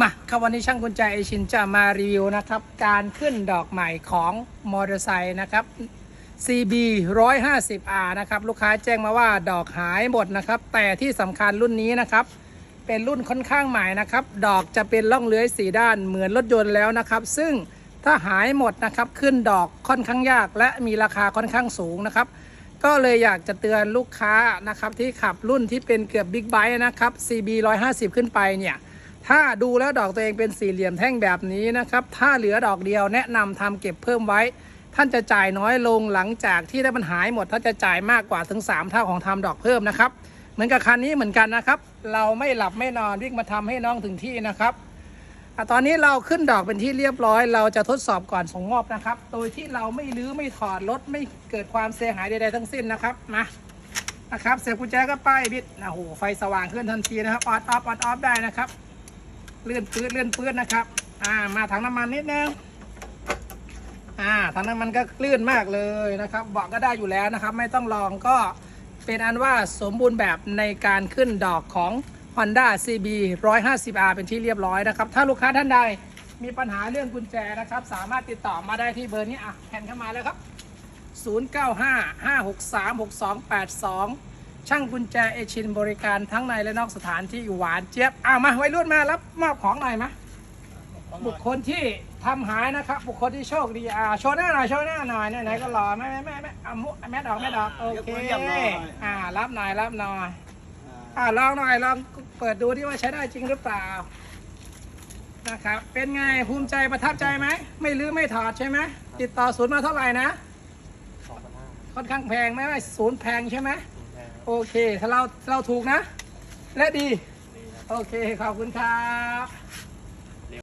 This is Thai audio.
มาครับวันนี้ช่างกุญแจเอชินจะมารีวิวนะครับ การขึ้นดอกใหม่ของมอเตอร์ไซค์นะครับ CB 150R นะครับ ลูกค้าแจ้งมาว่าดอกหายหมดนะครับ แต่ที่สำคัญรุ่นนี้นะครับ เป็นรุ่นค่อนข้างใหม่นะครับ ดอกจะเป็นล่องเลื้อยสีด้านเหมือนรถยนต์แล้วนะครับ ซึ่งถ้าหายหมดนะครับ ขึ้นดอกค่อนข้างยาก และมีราคาค่อนข้างสูงนะครับ ก็เลยอยากจะเตือนลูกค้านะครับที่ขับรุ่นที่เป็นเกือบบิ๊กไบค์นะครับ CB 150 ขึ้นไปเนี่ย ถ้าดูแล้วดอกตัวเองเป็นสี่เหลี่ยมแท่งแบบนี้นะครับ ถ้าเหลือดอกเดียวแนะนำทำเก็บเพิ่มไว้ ท่านจะจ่ายน้อยลงหลังจากที่ได้มันหายหมดท่านจะจ่ายมากกว่าถึง 3 เท่าของทำดอกเพิ่มนะครับ เหมือนกับคันนี้เหมือนกันนะครับ เราไม่หลับไม่นอนวิ่งมาทำให้น้องถึงที่นะครับอตอนนี้เราขึ้นดอกเป็นที่เรียบร้อย เราจะทดสอบก่อนส่งมอบนะครับ โดยที่เราไม่รื้อไม่ถอดรถไม่เกิดความเสียหายใดๆทั้งสิ้นนะครับมานะครับเสียบกุญแจก็ป้ายบิดนะโหไฟสว่างขึ้นทันทีนะครับออดออฟออดออฟได้นะครับ เลื่อนปื้ดเลื่อนปื้ดนะครับ อ่า มาถังน้ำมันนิดนึงอ่าถังน้ำมันก็ลื่นมากเลยนะครับเบาะก็ได้อยู่แล้วนะครับ ไม่ต้องลองก็เป็นอันว่าสมบูรณ์แบบในการขึ้นดอกของ Honda CB 150R เป็นที่เรียบร้อยนะครับ ถ้าลูกค้าท่านใดมีปัญหาเรื่องกุญแจนะครับ สามารถติดต่อมาได้ที่เบอร์นี้อะแผ่นเข้ามาแล้วครับ 0955636282 ช่างกุญแจเอชินบริการทั้งในและนอกสถานที่หวานเจี๊ยบเอามาไว้รุ่นมารับมอบของหน่อยมะบุคคลที่ทำหายนะครับ บุคคลที่โชคดีอ่าโชว์หน้าหน่อยโชว์หน้าหน่อยไหนๆก็รอไม่ไม่ไม่ไม่เอามุแม่ดอกแม่ดอกโอเคอ่ารับหน่อยรับหน่อยอ่าลองหน่อยลองเปิดดูที่ว่าใช้ได้จริงหรือเปล่านะครับเป็นไงภูมิใจประทับใจไหมไม่ลื้อไม่ถอดใช่ไหมติดต่อศูนย์มาเท่าไหร่นะค่อนข้างแพงไหมศูนย์แพงใช่ไหม โอเค ถ้าเราเราถูกนะ และดี โอเค ขอบคุณครับ